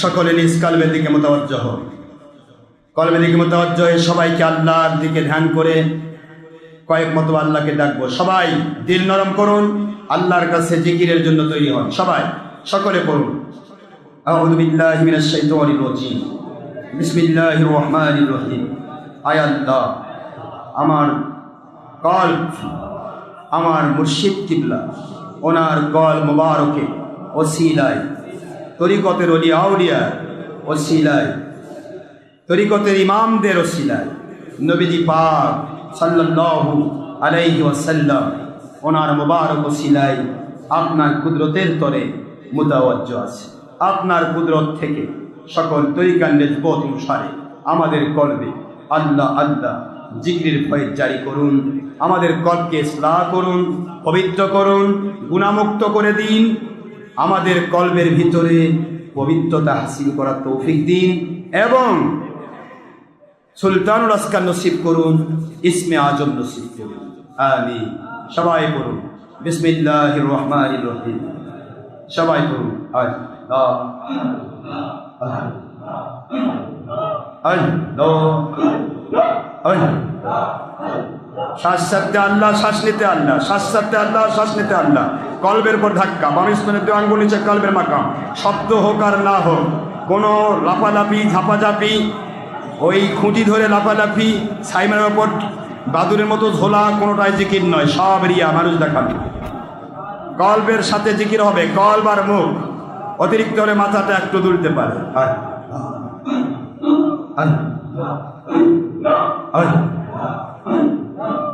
সকলে নিজ কালবের দিকে মোতাবজ্জ হোক কলবের দিকে মোতাবজ্জ হয়ে সবাইকে আল্লাহর দিকে ধ্যান করে কয়েক মতো আল্লাহকে ডাকবো। সবাই দিল নরম করুন, আল্লাহর কাছে জিকিরের জন্য তৈরি হন। সবাই সকলে করুন আউযু বিল্লাহি মিনাশ শাইতানির রাজিম। বিসমিল্লাহির রহমানির রহিম। আয় আমার কল্প আমার মুর্শিদ কিবলা, ওনার গল মুবারকে, ওসিলায় তরিকতের অলি আউলিয়া ওসিলায়, তরিকতের ইমামদের ও ওসিলায়, নবীজি পাক সাল্লাল্লাহু আলাইহি ওয়াসাল্লাম ওনার মুবারক ওসিলায় আপনার কুদরতের তরে মুতাওয়াজ্জ আছে। আপনার কুদরত থেকে সকল তরিকার পথ অনুসারে আমাদের কলবে আল্লাহ আল্লাহ জিকির ফয়েজ জারি করুন, আমাদের কলকে ইসলাহ করুন, পবিত্র করুন, গুণামুক্ত করে দিন আমাদের কলবের ভিতরে পবিত্রতা হাসিল করার তৌফিক দিন এবং সুলতানুল আসকার নসিব করুন, ইসমে আজম নসিব করুন। আমি সবাই করুন বিসমিল্লাহ রহমান রহিম। সবাই করুন আল্লাহ। আল্লাহ। আল্লাহ। শ্বাস ছাড়তে আল্লাহ, শ্বাস নিতে আল্লাহ, শ্বাস ছাড়তে আল্লাহ, শ্বাস নিতে আল্লাহ। কলবের পর ধাক্কা বামিস্তানের দু আঙ্গুল, নিচে কলবের মাকাম। শব্দ হোক আর না হোক, কোনো লাফালাফি, ঝাপাঝাপি, ওই খুঁটি ধরে লাফালাফি সাইমের ওপর বাদুরের মতো ঝোলা কোনোটাই জিকির নয়, সব রিয়া, মানুষ দেখাবে। কল্পের সাথে জিকির হবে কল্প আর মুখ। অতিরিক্ত হলে মাথাটা একটু দুলতে পারে।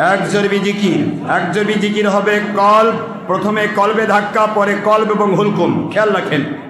এক জরবি জিকির এক জরবি জিকির হবে কল, প্রথমে কলবে ধাক্কা, পরে কলব এবং হুলকুম। খেয়াল রাখেন।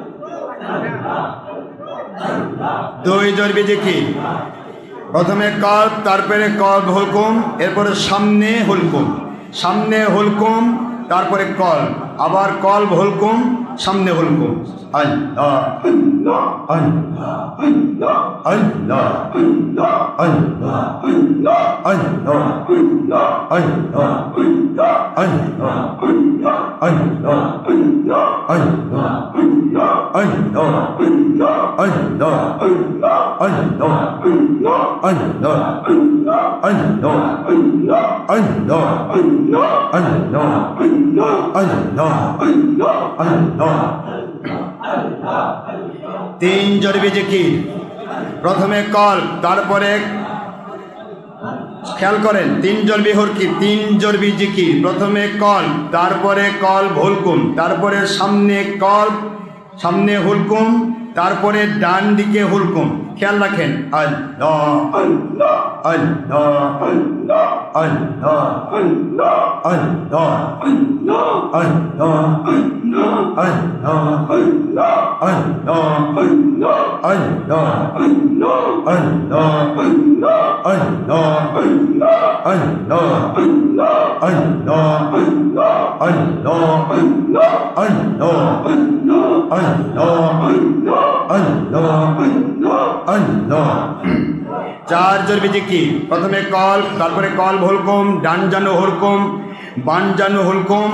দুই জরবি দেখি প্রথমে কল্প, তারপরে কল হুলকুম, এরপরে সামনে হুলকুম। সামনে হুলকুম, তারপরে কল আবার কল হুলকুম, সামনে হুলকুম। Allah কি তিন জরবি জিকির প্রথমে কল, তারপরে খেয়াল করেন, তিন জরবি হরকি তিন জরবি জিকির প্রথমে কল, তারপরে কল ভুলকুম, তারপরে সামনে কল, সামনে হুলকুম তারপরে ডান দিকে হুলকুম খেয়াল রাখেন আল্লাহ আল্লাহ আল্লাহ আল্লাহ চার জরবি জিকির প্রথমে কল, তারপরে কল ভুলকুম ডান জানু হুলকুম বান জানু হুলকুম,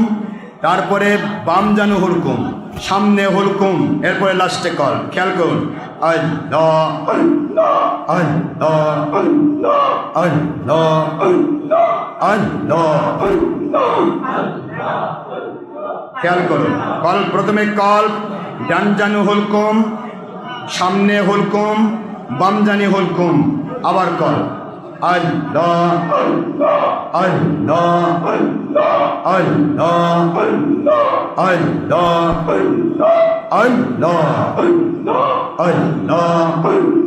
তারপরে বাম জানু হুলকুম, সামনে হুলকুম, এরপরে লাস্টে কল। খেয়াল করুন। খেয়াল করুন। কল, প্রথমে কল ডান জানু হুলকুম সামনে হুলকুম বাম জানি হুলকুম আবার কর। আল্লাহ আল্লাহ আল্লাহ আল্লাহ আল্লাহ আল্লাহ।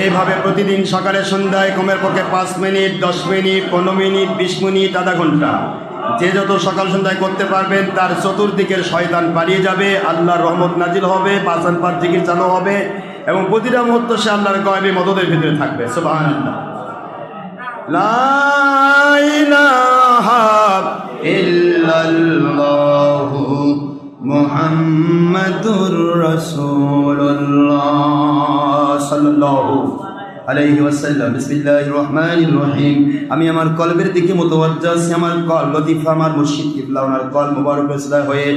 এইভাবে প্রতিদিন সকালে সন্ধ্যায় কমের পক্ষে পাঁচ মিনিট, দশ মিনিট, পনেরো মিনিট, বিশ মিনিট, আধা ঘণ্টা। যে যত সকাল সন্ধ্যায় করতে পারবেন তার চতুর্দিকের শয়তান পালিয়ে যাবে, আল্লাহর রহমত নাজিল হবে পাঁচান পাঁচ জিকির চালু হবে এবং প্রতিটা মুহূর্ত সে আল্লাহর কয়েবে মদদের ভিতরে থাকবে। সুবাহ মুহাম্মাদুর রসুল্লাহ সাল্লাল্লাহু আলাইহি ওয়াসাল্লাম। বিসমিল্লাহির রহমানির রহিম। আমি আমার কলবের দিকে মতো আছি, আমার কল লতিফা আমার মুর্শিদ কিবলা, ওনার কল মুবারক হয়ে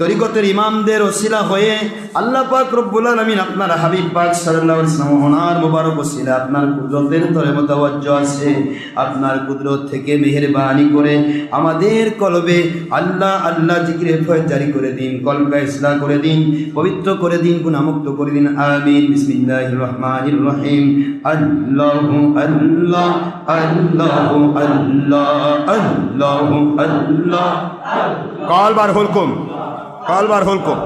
তরিকতের ইমামদের ওসিলা হয়ে আল্লাহ পাক রব্বুল আলামিন আপনার হাবিব পাক সাল্লাল্লাহু আলাইহি ওয়াসাল্লাম ওনার মুবারক ওসিলা আপনার কুদরতের তরে মুতাওয়াজ্জা আছে। আপনার কুদরত থেকে মেহেরবানি করে আমাদের কলবে আল্লাহ আল্লাহ জিকিরে ফয়েজ জারি করে দিন, কলকা ইসলাম করে দিন, পবিত্র করে দিন, গুণামুক্ত করে দিন। আমিন। বিসমিল্লাহির রহমানির রহিম। আল্লাহু আল্লাহ আল্লাহু আল্লাহ আল্লাহু আল্লাহ। কলবার হুলকুম। কলবার হুলকুম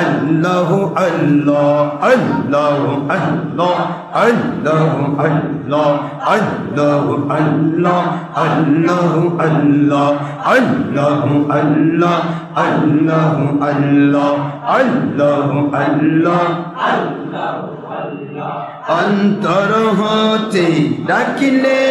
আল্লাহু আল্লাহ আল্লাহু আল্লাহ আল্লাহু আল্লাহ আল্লাহু আল্লাহ আল্লাহু আল্লাহ আল্লাহু আল্লাহ আল্লাহু আল্লাহ আল্লাহু আল্লাহ। অন্তর হতে ডাকিলে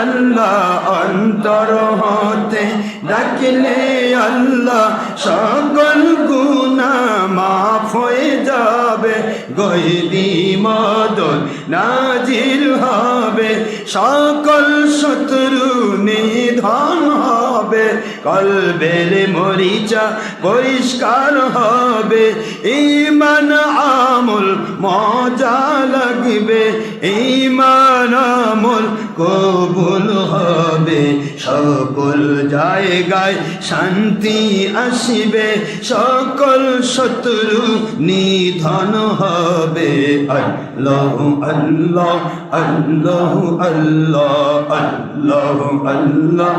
আল্লাহ, অন্তর হতে ডাকিলে আল্লাহ। সকল গুণা মাফ হয়ে যাবে, গৈদি মদন নাজিল হবে। সকল শত্রু নিধন হবে কলবের মরিচা পরিষ্কার হবে। ইমান আমল মজা লাগবে ইমান আমল কবুল হবে। সকল জায়গায় শান্তি আসিবে, সকল শত্রু নিধন হবে। আল্লাহ আল্লাহ আল্লাহ আল্লাহ আল্লাহ আল্লাহ।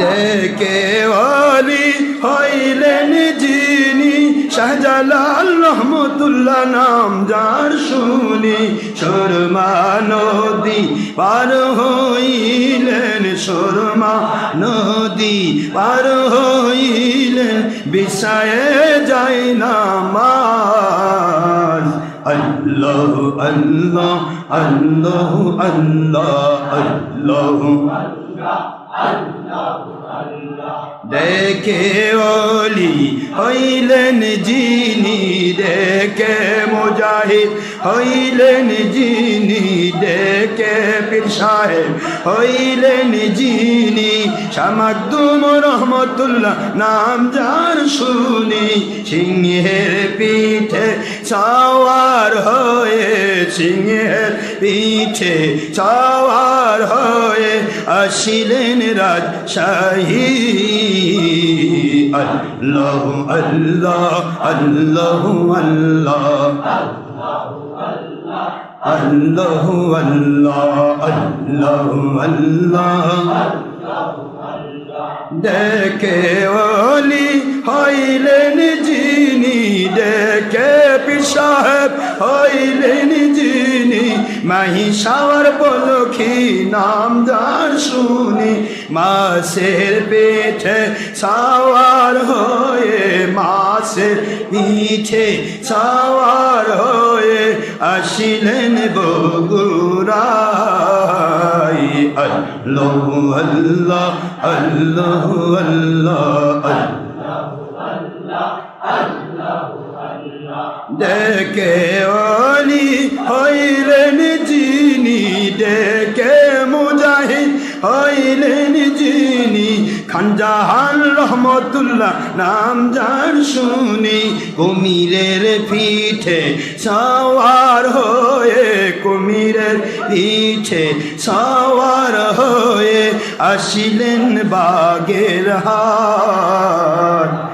ডেকে ওলি হইলেন যিনি, শাহজালাল রহমতুল্লাহ নাম যার শুনি সুরমা নদী পার হইলেন সুরমা নদী পার হইলেন, বিষয়ে যাই না মাজ আল্লাহ আল্লাহ আল্লাহ আল্লাহ আল্লাহ দেখে অলি হইলেন যিনি দেখে মুজাহিদ হইলেন যিনি দেখে পীর সাহেব হইলেন যিনি শামাকদুম রহমতুল্লাহ নাম যার শুনি, সিংহের পিঠে সাওয়ার হয়ে, সিংহের পিঠে সাওয়ার হয়ে আসিলেন রাজশাহী। আল্লাহ আল্লাহ আল্লাহ আল্লাহ। আল্লাহ আল্লাহ আল্লাহ আল্লাহ। দেখে ওলি হইলেন যিনি দেখে পিসাহেব হইলেন যিনি মাহি সাওয়ার পলখি নাম যার শুনি মাসের পেটে সাওয়ার হয়ে মাসের পিঠে সাওয়ার হয়ে আসিলেন বগুড়াই আল্লাহ আল্লাহ আল্লাহ আল্লাহ ডেকে অলি হইলেন যিনি ডেকে মুজাহিদ হইলেন যিনি। খানজাহান রহমতুল্লাহ নাম যার শুনি, কুমিরের পিঠে সওয়ার হয়ে, কুমিরের পিঠে সওয়ার হয়ে আসিলেন বাগের হাট।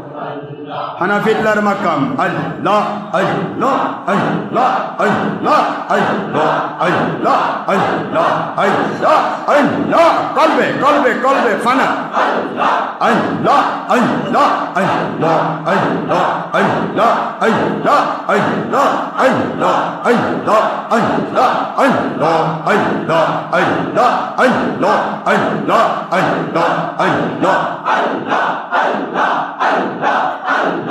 হানাফিল্লার মাকাম আল্লাহ আল্লাহ আল্লাহ আল্লাহ আল্লাহ আল্লাহ আল্লাহ আল্লাহ আল্লাহ কলবে কলবে কলবে ফানা আল্লাহ আল্লাহ আল্লাহ আল্লাহ আল্লাহ আল্লাহ আল্লাহ আল্লাহ আল্লাহ আল্লাহ আল্লাহ আল্লাহ আল্লাহ আল্লাহ আল্লাহ আল্লাহ আল্লাহ আল্লাহ Allah, Allah, Allah,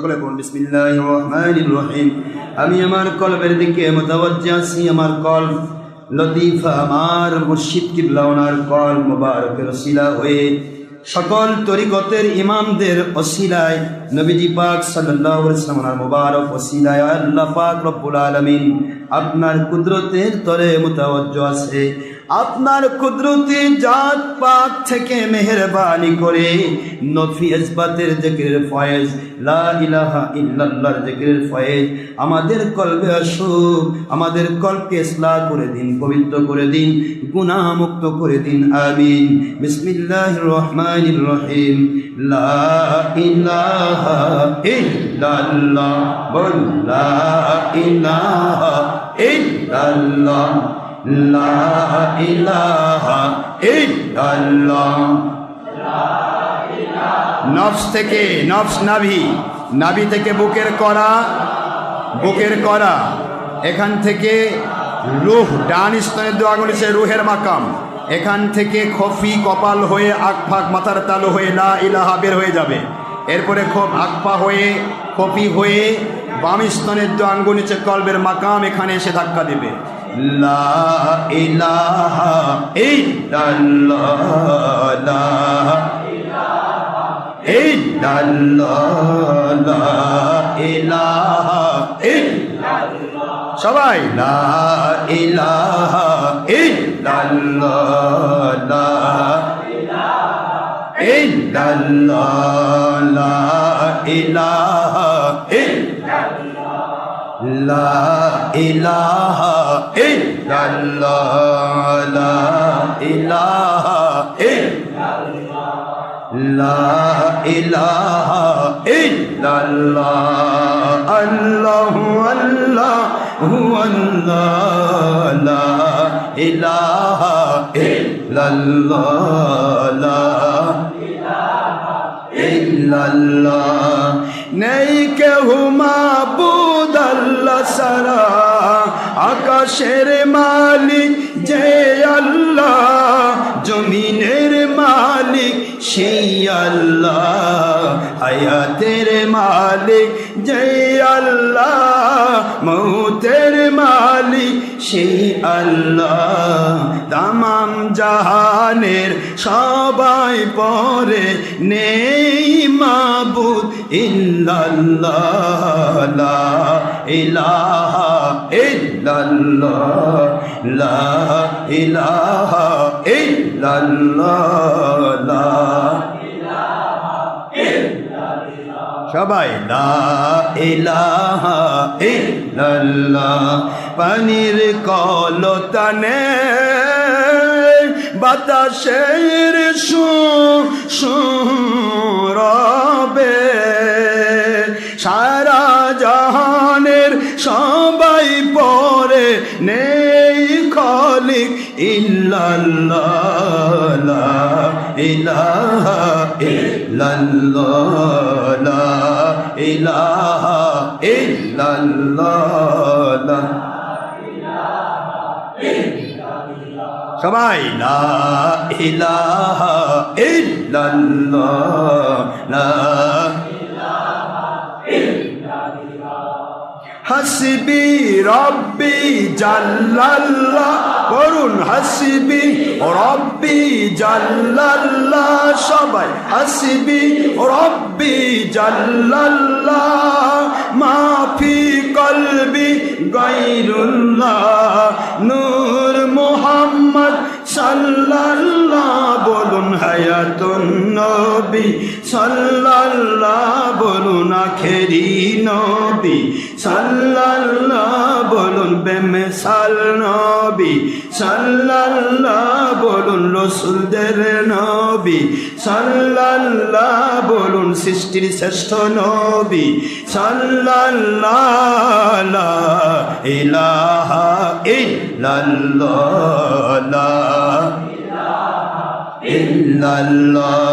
সকলে বলুন বিসমিল্লাহ রহমান রহিম। আমি আমার কলবের দিকে মোতাবজ্জা আছি, আমার কল লতিফা, আমার মুর্শিদ কিবলা, ওনার কল মুবারকের শিলা হয়ে সকল তরিকতের ইমামদের অসিলায় নবীজি পাক ওয়াসাল্লাম মুবারক ওসিলায়, আল্লাহ পাক রব্বুল আলামিন আপনার কুদরতের তরে মুতাওয়াজ্জ আছে। আপনার কুদরতি জাত পাক থেকে মেহেরবানি করে নফি ইসবাতের জিকিরের ফয়েজ, লা ইলাহা ইল্লাল্লাহর জিকিরের ফয়েজ, আমাদের কলবে আসুক আমাদের কলকে ইসলাহ করে দিন, পবিত্র করে দিন গুনাহ মুক্ত করে দিন, আমিন। বিসমিল্লাহির রহমানির রহিম। লা ইলাহা ইল্লাল্লাহ, বল লা ইলাহা ইল্লাল্লাহ। লা ইলাহা ইল্লাল্লাহ। নফস থেকে নফস নাভি নাভি থেকে বুকের করা বুকের করা। এখান থেকে রুহ, ডান স্তনের দোয়া গণেছে রুহের মাকাম। এখান থেকে খফি কপাল হয়ে আকফাক মাথার তালু হয়ে লা ইলাহা বের হয়ে যাবে। এরপরে খুব আকফা হয়ে, খফি হয়ে বাম স্তনের দু আঙ্গুল নিচে কলবের মাকাম এখানে এসে ধাক্কা দেবে। লা ইলাহা ইল্লাল্লাহ। লা সবাই লা ইলাহা ইল্লাল্লাহ, লা ইলাহা ইল্লাল্লাহ, লা ইলাহা ইল্লাল্লাহ ইলাহা ইলাহা আল্লাহু আল্লাহু আল্লাহ, লা ইলাহা ইল্লাল্লাহ, লা ইল্লাল্লাহ। নেই কেহ মাবুদ আল্লাহ সারা আকাশের মালিক যে আল্লাহ, জমিনের মালিক সেই আল্লাহ। হায়াতের মালিক যে আল্লাহ, মৌতের মালিক সেই আল্লাহ। তামাম জাহানের সবাই পরে নেই মাবুদ ইল্লাল্লাহ। ইলাহা ইল্লাল্লাহ লা ইলাহা ইল্লাল্লাহ। লা সবাই, লা ইলাহা ইল্লাল্লাহ। পানির কলতানে বাতাসের সারা জাহানের সবাই পরে নেই খলিক ইল্লাল্লাহ, লা ইলাহা ইল্লাল্লাহ, লা ইলাহা ইল্লাল্লাহ, লা সবাই, লা ইলাহা ইল্লাল্লাহ, লা হাসবি রব্বি জাল্লাল্লাহ করুন হাসবি রব্বি জাল্লাল্লাহ, সবাই হাসবি রব্বি জাল্লাল্লাহ, মাফি কলবি গাইরুল্লাহ নূর মোহাম্মদ সাল্লাল্লাহ, বলুন হায়াতুন নবী সাল্লাল্লাহ, বলুন আখেরি নবী সাল্লাল্লাহ বলুন বেমেসাল নবী, সাল্লাল্লাহ বলুন রসুলদের নবী, সাল্লাল্লাহ বলুন সৃষ্টির শ্রেষ্ঠ নবী, সাল্লাল্লাহ ইলাহা ইল্লাল্লাহ ইল্লাল্লাহ।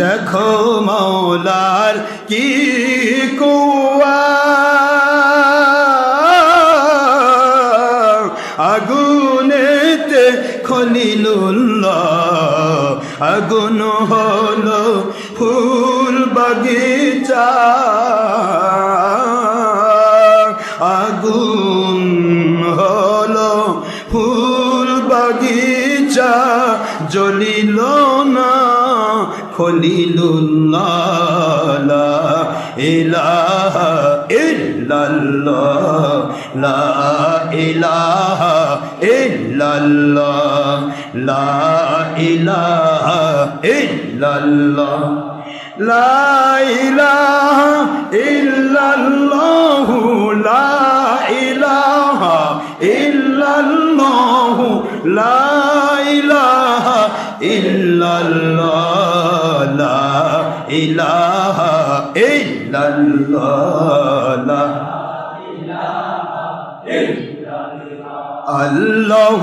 দেখো মৌলার কি কুয়া। খলিলুল্লাহ, আগুন হল ফুল বাগিচা। আগুন হল ফুল বাগিচা, জ্বলিল না খলিলুল্লাহ, লা ইলাহা ইল্লাল্লাহ লা ইলাহা ইল্লাল্লাহ। লা ইলাহা লা ইল্লাল্লাহ লা ইলাহা ইল্লাল্লাহ। লা ইলাহা ইল্লাল্লাহ। আল্লাহ।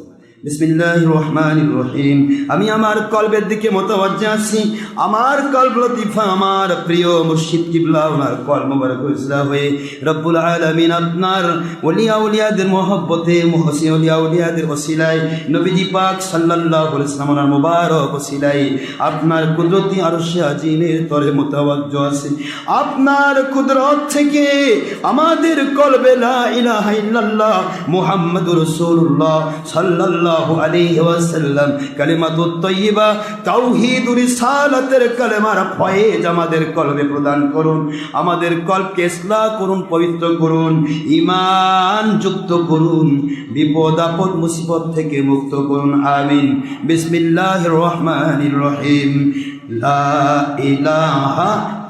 রহমান রহিম। আমি আমার কলবের দিকে মোতাবজ্জা আছি। আমার কলব লতিফা, আমার প্রিয় মুর্শিদ কিবলা, ওনার কল মোবারক হয়ে রব্বুল আলমিন আপনার উলিয়াদের মহসি উলিয়া উলিয়াদের ওসিলাই নবীজি পাক ওনার মোবারক ওসিলাই আপনার কুদরতি আরশে আজিমের তরে মোতাবজ্জ আছে। আপনার কুদরত থেকে আমাদের কলবে লা ইলাহা ইল্লাল্লাহ মুহাম্মাদুর রাসূলুল্লাহ সাল্লাল্লাহু আলাইহি ওয়াসাল্লাম কালিমাতুত তাইয়্যিবা তাওহীদুর রিসালাতের কালেমার ফয়েজ আমাদের কলবে প্রদান করুন, আমাদের কলবকে ইসলাহ করুন, পবিত্র করুন, ঈমান যুক্ত করুন, বিপদ, আপদ, মুসিবত থেকে মুক্ত করুন, আমিন। বিসমিল্লাহির রহমানির রহিম। লা ইলাহা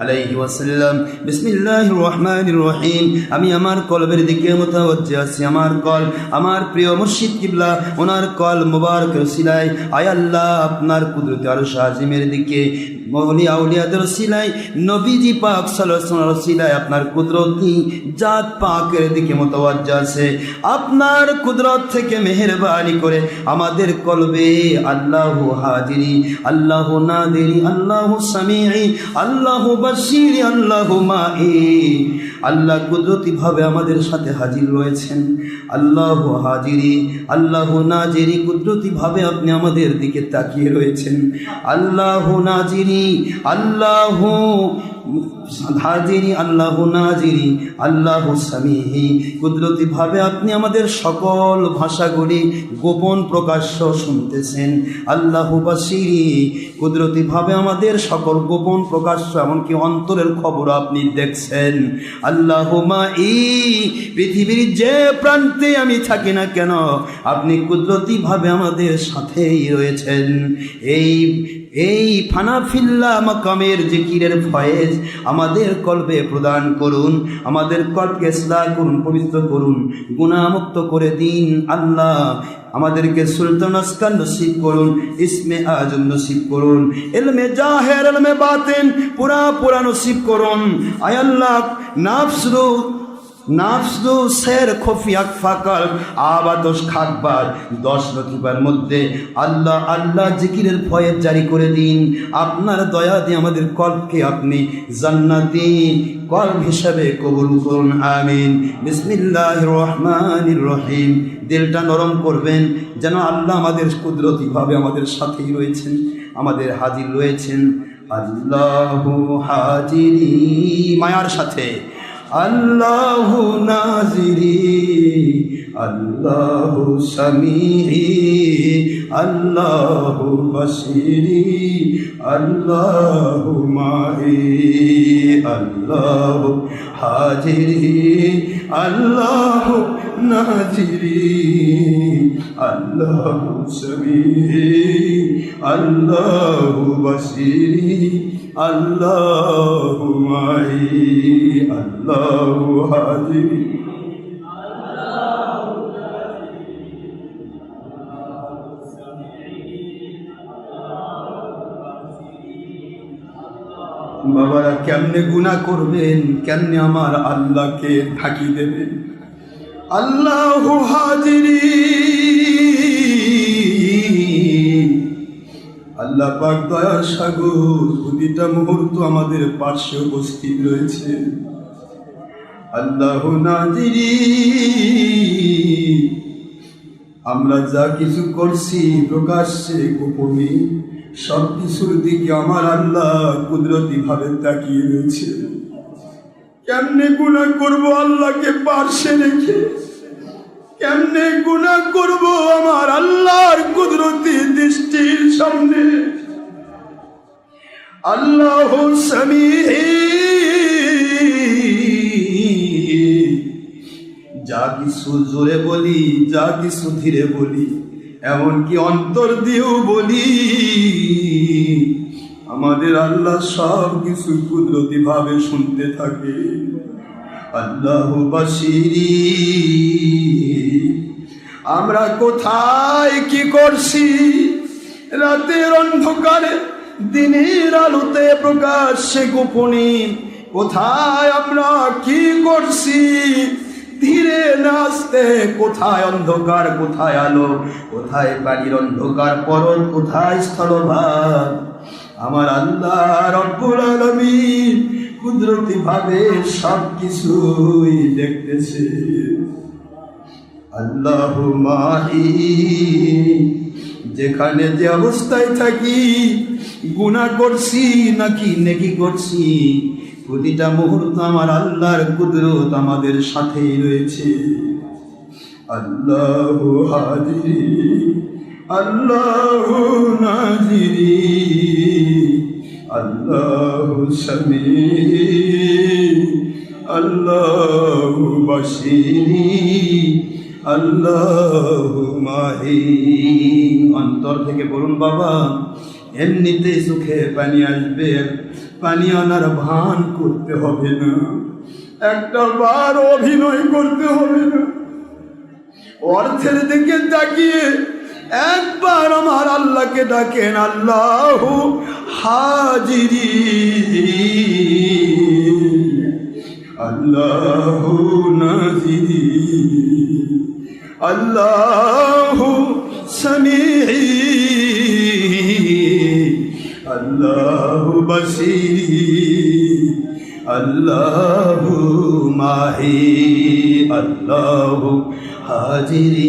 আলাইহি ওয়াসাল্লাম, বিসমিল্লাহির রহমানির রহিম, আমি আমার কলবের দিকে মুতাওয়াজ্জিহ আছি, আমার কল, আমার প্রিয় মুর্শিদ কিবলা, ওনার কল মুবারক রসিলাই আয় আল্লাহ আপনার কুদরতে আর শাহিমের দিকে, মৌলি আউলিয়াদের সিলাই নবীজি পাক সাল্লাল্লাহু রসিলাই আপনার কুদরতি জাত পাকের দিকে মোতাবাজ্জা আছে, আপনার কুদরত থেকে মেহেরবানি করে আমাদের কলবে আল্লাহ হাজিরি, আল্লাহ নাদিরি, আল্লাহ সামিঈ, আল্লাহ বাসিরি আল্লাহ মাই আল্লাহ কুদরতি ভাবে আমাদের সাথে হাজির রয়েছেন। আল্লাহ হাজিরি, আল্লাহ নাজিরি, কুদরতি ভাবে আপনি আমাদের দিকে তাকিয়ে রয়েছেন। আল্লাহ নাজিরি, আল্লাহ হাজিরি, আল্লাহ নাজিরি, আল্লাহ সামিহি। কুদরতি ভাবে আপনি আমাদের সকল ভাষাগুলি গোপন প্রকাশ্য শুনতেছেন। আল্লাহ বাসিরি কুদরতি ভাবে আমাদের সকল গোপন প্রকাশ্য এমনকি অন্তরের খবর আপনি দেখছেন। আল্লাহ ই, পৃথিবীর যে প্রান্তে আমি থাকি না কেন, আপনি কুদরতি ভাবে আমাদের সাথেই রয়েছেন। এই এই ফানাফিল্লা মাকামের জিকিরের ফয়েজ আমাদের কল্পে প্রদান করুন, আমাদের কল্পকে ইসলাহ করুন, পবিত্র করুন গুণামুক্ত করে দিন আল্লাহ। আমাদেরকে সুলতান আসকান নসিব করুন, ইসমে আজম নসিব করুন, এলমে জাহের, এলমে বাতেন পুরা পুরা নসিব করুন। আয় আল্লাহ নাফসরু নাফসু শের খফিয়াক ফাকাল আবা দশ খাকবার দশ লতিবার মধ্যে আল্লাহ আল্লাহ জিকিরের ফয়েজ জারি করে দিন। আপনার দয়া দিয়ে আমাদের কল্পকে আপনি জান্নাতি কল্প হিসাবে কবুল করুন, আমিন। বিসমিল্লাহ রহমান রহিম। দিলটা নরম করবেন, যেন আল্লাহ আমাদের কুদরতিভাবে আমাদের সাথেই রয়েছেন, আমাদের হাজির রয়েছেন। আল্লাহ হাজিরি মায়ার সাথে। আল্লাহ নাজিরি, আল্লাহ সামিহি আল্লাহ বসিরি আল্লাহ মাহি আল্লাহ হাজিরি, আল্লাহ নাজিরি, আল্লাহ সামিহি আল্লাহ বসিরি আল্লাহ আল্লাহ হাজিরি বাবারা কেমনে গুণা করবেন? কেমনে আমার আল্লাহকে থাকি দেবেন? আল্লাহ হাজিরি। আল্লাহ পাক দয়ার সাগর, প্রতিটা মুহূর্ত আমাদের পার্শ্বে উপস্থিত রয়েছে। আল্লাহ নাজিরি, আমরা যা কিছু করছি প্রকাশ্যে, গোপনে সব কিছুর দিকে আমার আল্লাহ কুদরতি ভাবে তাকিয়ে রয়েছে। কেমনে গুণা করব আল্লাহকে পার্শ্বে রেখে? কেমনে গুণা করব আমার আল্লাহর কুদরতি দৃষ্টির সামনে? আল্লাহ সামিহি যা কিছু জোরে বলি, যা কিছু ধীরে বলি, এমনকি অন্তর দিয়েও বলি। আমাদের আল্লাহ সব কিছু কুদরতি ভাবে শুনতে থাকে। আল্লাহ বাসিরি আমরা কোথায় কি করছি? রাতের অন্ধকারে, দিনের আলোতে প্রকাশ্যে গোপনে, কোথায় আমরা কি করছি? ধীরে নাচতে, কোথায় অন্ধকার, কোথায় আলো, কোথায় বাড়ির অন্ধকার পরন কোথায় স্থলভাগ? আমার আল্লাহ রব্বুল আলামিন কুদরতি ভাবে সব কিছুই দেখতেছে। আল্লাহ মাহি যেখানে যে অবস্থায় থাকি গুণা করছি নাকি নেকি করছি, প্রতিটা মুহূর্ত আমার আল্লাহর কুদরত আমাদের সাথেই রয়েছে। আল্লাহ হাজিরি। আল্লাহ নাজিরি, আল্লাহ সমী আল্লাহ বসিরি আল্লাহ মাহি। অন্তর থেকে বলুন, বাবা, এমনিতে সুখে পানি আসবে, পানি আনার ভান করতে হবে না। একটা বার অভিনয় করতে হবে না। অর্থের দিকে তাকিয়ে একবার আমার আল্লাহকে ডাকেন আল্লাহ হাজিরি। আল্লাহ নাজিরি। আল্লাহ সামিহি আল্লাহ বসিরি আল্লাহ মাহি, আল্লাহ হাজিরি,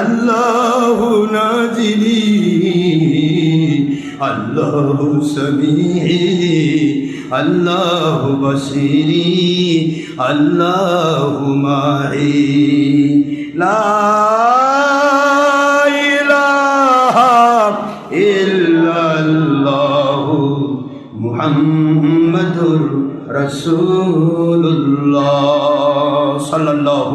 আল্লাহ নাজিরি আল্লাহ সমিহি, আল্লাহ বসিরি আল্লাহ মাহি। লা رسول الله صلى الله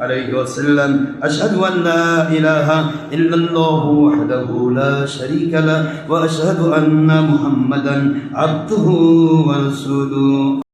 عليه وسلم أشهد أن لا إله إلا الله وحده لا شريك له وأشهد أن محمدا عبده ورسوله